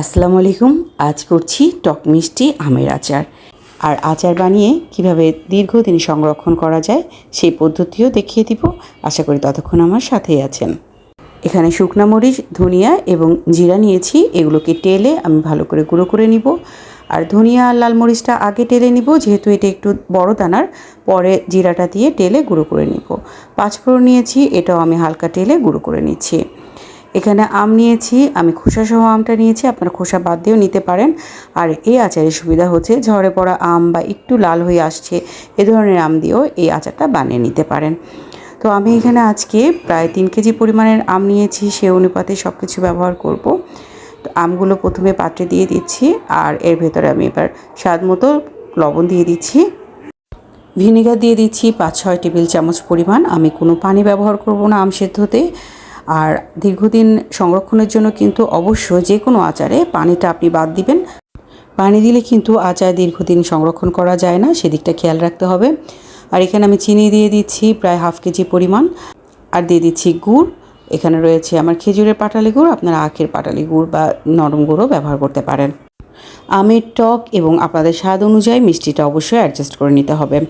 আসসালামু আলাইকুম, আজ করছি টক মিষ্টি আমের আচার। আর আচার বানিয়ে কীভাবে দীর্ঘদিন সংরক্ষণ করা যায়, সেই পদ্ধতিও দেখিয়ে দিব। আশা করি ততক্ষণ আমার সাথেই আছেন। এখানে শুকনা মরিচ, ধনিয়া এবং জিরা নিয়েছি। এগুলোকে টেলে আমি ভালো করে গুঁড়ো করে নিব। আর ধনিয়া আর লাল মরিচটা আগে টেলে নিব, যেহেতু এটা একটু বড় দানার। পরে জিরাটা দিয়ে টেলে গুঁড়ো করে নিব। পাঁচফোড়ন নিয়েছি, এটাও আমি হালকা টেলে গুঁড়ো করে নিচ্ছি। এখানে আম নিয়েছি, আমি খোসা সহ আমটা নিয়েছি, আপনারা খোসা বাদ দিয়েও নিতে পারেন। আর এই আচারের সুবিধা হচ্ছে ঝরে পড়া আম বা একটু লাল হয়ে আসছে, এ ধরনের আম দিয়েও এই আচারটা বানিয়ে নিতে পারেন। তো আমি এখানে আজকে প্রায় তিন কেজি পরিমাণের আম নিয়েছি, সে অনুপাতে সব কিছু ব্যবহার করব। তো আমগুলো প্রথমে পাত্রে দিয়ে দিচ্ছি, আর এর ভেতরে আমি এবার স্বাদ মতো লবণ দিয়ে দিচ্ছি। ভিনেগার দিয়ে দিচ্ছি পাঁচ ছয় টেবিল চামচ পরিমাণ, আমি কোনো পানি ব্যবহার করব না আম সেদ্ধতে। আর দীর্ঘদিন সংরক্ষণের জন্য কিন্তু অবশ্য যে কোনো আচারে পানিটা আপনি বাদ দিবেন। পানি দিলে কিন্তু আচার দীর্ঘদিন সংরক্ষণ করা যায় না, সেদিকটা খেয়াল রাখতে হবে। আর এখানে আমি চিনি দিয়ে দিচ্ছি, প্রায় হাফ কেজি পরিমাণ। আর দিয়ে দিচ্ছি গুড়। এখানে রয়েছে আমার খেজুরের পাটালি গুড়, আপনারা আখের পাটালি গুড় বা নরম গুঁড়ও ব্যবহার করতে পারেন। আমের টক এবং আপনাদের স্বাদ অনুযায়ী মিষ্টিটা অবশ্যই অ্যাডজাস্ট করে নিতে হবে।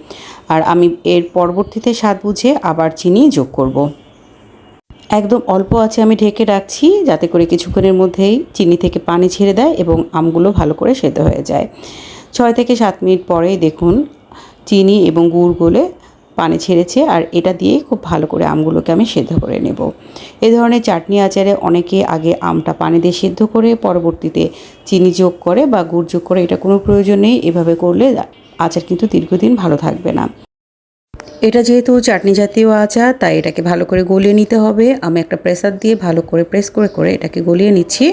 আর আমি এর পরবর্তীতে স্বাদ বুঝে আবার চিনি যোগ করব। একদম অল্প আছে আমি ঢেকে রাখছি, যাতে করে কিছুক্ষণের মধ্যেই চিনি থেকে পানি ছেড়ে দেয় এবং আমগুলো ভালো করে সেদ্ধ হয়ে যায়। ছয় থেকে সাত মিনিট পরেই দেখুন চিনি এবং গুড় গলে পানি ছেড়েছে আর এটা দিয়ে খুব ভালো করে আমগুলোকে আমি সেদ্ধ করে নেব। এ ধরনের চাটনি আচারে অনেকে আগে আমটা পানি দিয়ে সেদ্ধ করে পরবর্তীতে চিনি যোগ করে বা গুড় যোগ করে, এটা কোনো প্রয়োজন নেই। এভাবে করলে আচার কিন্তু দীর্ঘদিন ভালো থাকবে না। এটা যেহেতু চাটনি জাতীয় আচার, তাই এটাকে ভালো করে গলিয়ে নিতে হবে। আমি একটা প্রেসার দিয়ে ভালো করে প্রেস করে করে এটাকে গলিয়ে নিচ্ছি।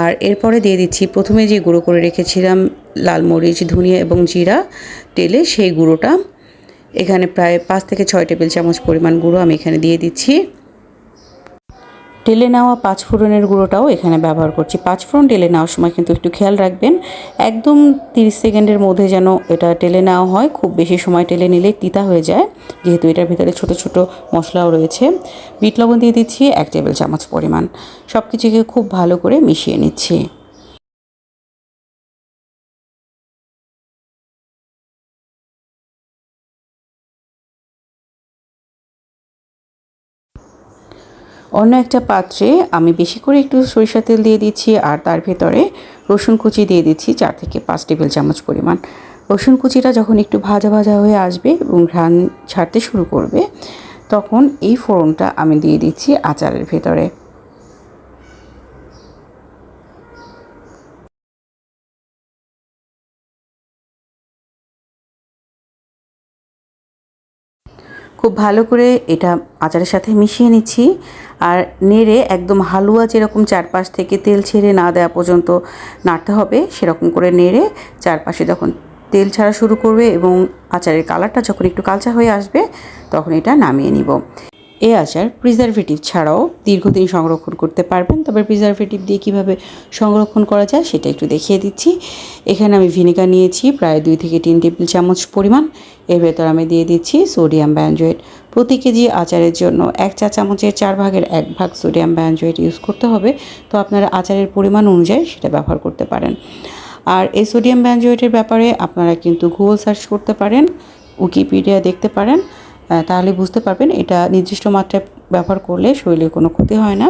আর এরপরে দিয়ে দিচ্ছি, প্রথমে যে গুঁড়ো করে রেখেছিলাম লাল মরিচ, ধনিয়া এবং জিরা তেলে, সেই গুঁড়োটা। এখানে প্রায় পাঁচ থেকে ছয় টেবিল চামচ পরিমাণ গুঁড়ো আমি এখানে দিয়ে দিচ্ছি। টেলে নেওয়া পাঁচ ফোড়নের গুঁড়োটাও এখানে ব্যবহার করছি। পাঁচ ফোড়ন টেলে নেওয়ার সময় কিন্তু একটু খেয়াল রাখবেন, একদম তিরিশ সেকেন্ডের মধ্যে যেন এটা টেলে নেওয়া হয়। খুব বেশি সময় টেলে নিলে তিতা হয়ে যায়, যেহেতু এটার ভিতরে ছোট ছোট মশলাও রয়েছে। বিট লবণ দিয়ে দিচ্ছি এক টেবিল চামচ পরিমাণ। সব কিছুকে খুব ভালো করে মিশিয়ে নিচ্ছি। অন্য একটা পাত্রে আমি বেশি করে একটু সরিষা তেল দিয়ে দিচ্ছি আর তার ভেতরে রসুন কুচি দিয়ে দিচ্ছি চার থেকে পাঁচ টেবিল চামচ পরিমাণ। রসুন কুচিটা যখন একটু ভাজা ভাজা হয়ে আসবে এবং ঘ্রাণ ছাড়তে শুরু করবে, তখন এই ফোড়নটা আমি দিয়ে দিচ্ছি আচারের ভেতরে। খুব ভালো করে এটা আচারের সাথে মিশিয়ে নিচ্ছি। আর নেড়ে একদম হালুয়া যেরকম চারপাশ থেকে তেল ছেড়ে না দেওয়া পর্যন্ত নাড়তে হবে, সেরকম করে নেড়ে চারপাশে যখন তেল ছাড়া শুরু করবে এবং আচারের কালারটা যখন একটু কালচা হয়ে আসবে, তখন এটা নামিয়ে নিব। এই আচার প্রিজারভেটিভ ছাড়াও দীর্ঘদিন সংরক্ষণ করতে পারবেন। তবে প্রিজারভেটিভ দিয়ে কীভাবে সংরক্ষণ করা যায় সেটা একটু দেখিয়ে দিচ্ছি। এখানে আমি ভিনেগার নিয়েছি, প্রায় দুই থেকে তিন টেবিল চামচ পরিমাণ। এর ভেতর আমি দিয়ে দিচ্ছি সোডিয়াম ব্যানজয়েড প্রতি কেজি আচারের জন্য এক চা চামচের চার ভাগের এক ভাগ সোডিয়াম ব্যানজয়েড ইউজ করতে হবে। তো আপনারা আচারের পরিমাণ অনুযায়ী সেটা ব্যবহার করতে পারেন। আর এই সোডিয়াম ব্যানজয়েটের ব্যাপারে আপনারা কিন্তু গুগল সার্চ করতে পারেন উইকিপিডিয়া দেখতে পারেন। তাহলে বুঝতে পারবেন এটা নির্দিষ্ট মাত্রায় ব্যবহার করলে শরীরে কোনো ক্ষতি হয় না।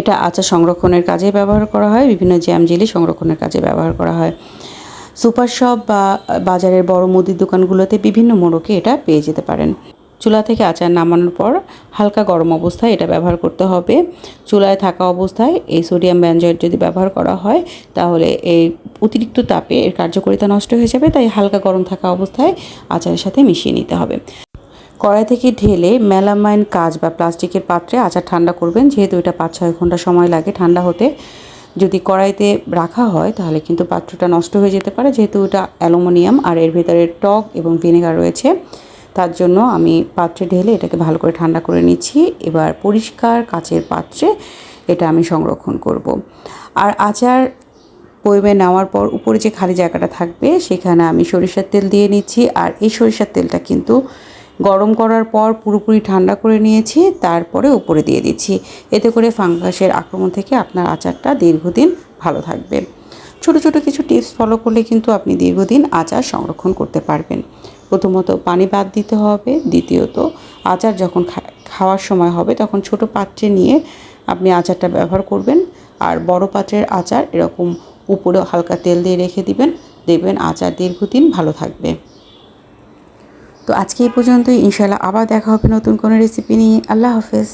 এটা আচার সংরক্ষণের কাজে ব্যবহার করা হয়, বিভিন্ন জ্যাম জেলি সংরক্ষণের কাজে ব্যবহার করা হয়। সুপার শপ বা বাজারের বড় মুদির দোকানগুলোতে বিভিন্ন মোড়কে এটা পেয়ে যেতে পারেন। চুলা থেকে আচার নামানোর পর হালকা গরম অবস্থায় এটা ব্যবহার করতে হবে। চুলায় থাকা অবস্থায় এই সোডিয়াম ব্যঞ্জয়েড যদি ব্যবহার করা হয়, তাহলে এই অতিরিক্ত তাপে এর কার্যকারিতা নষ্ট হয়ে যাবে, তাই হালকা গরম থাকা অবস্থায় আচারের সাথে মিশিয়ে নিতে হবে। কড়াই থেকে ঢেলে মেলামাইন কাজ বা প্লাস্টিকের পাত্রে আচার ঠান্ডা করবেন। যেহেতু এটা পাঁচ ছয় ঘণ্টা সময় লাগে ঠান্ডা হতে। যদি কড়াইতে রাখা হয়, তাহলে কিন্তু পাত্রটা নষ্ট হয়ে যেতে পারে। যেহেতু এটা অ্যালুমিনিয়াম আর এর ভেতরে টক এবং ভিনেগার রয়েছে, তার জন্য আমি পাত্রে ঢেলে এটাকে ভালো করে ঠান্ডা করে নিচ্ছি। এবার পরিষ্কার কাচের পাত্রে এটা আমি সংরক্ষণ করব। আর আচার বয়মে নেওয়ার পর উপরে যে খালি জায়গাটা থাকবে, সেখানে আমি সরিষার তেল দিয়ে নিচ্ছি। আর এই সরিষার তেলটা কিন্তু গরম করার পর পুরোপুরি ঠান্ডা করে নিয়েছি, তারপরে উপরে দিয়ে দিচ্ছি। এতে করে ফাঙ্গাসের আক্রমণ থেকে আপনার আচারটা দীর্ঘদিন ভালো থাকবে। ছোট ছোট কিছু টিপস ফলো করলে কিন্তু আপনি দীর্ঘদিন আচার সংরক্ষণ করতে পারবেন। প্রথমত পানি বাদ দিতে হবে, দ্বিতীয়ত আচার যখন খাওয়ার সময় হবে তখন ছোট পাত্রে নিয়ে আপনি আচারটা ব্যবহার করবেন। আর বড় পাত্রের আচার এরকম উপরে হালকা তেল দিয়ে রেখে দিবেন, দেখবেন আচার দীর্ঘদিন ভালো থাকবে। তো আজকে এই পর্যন্তই। ইনশাল্লাহ আবার দেখা হবে নতুন কোনো রেসিপি নিয়ে। আল্লাহ হাফেজ।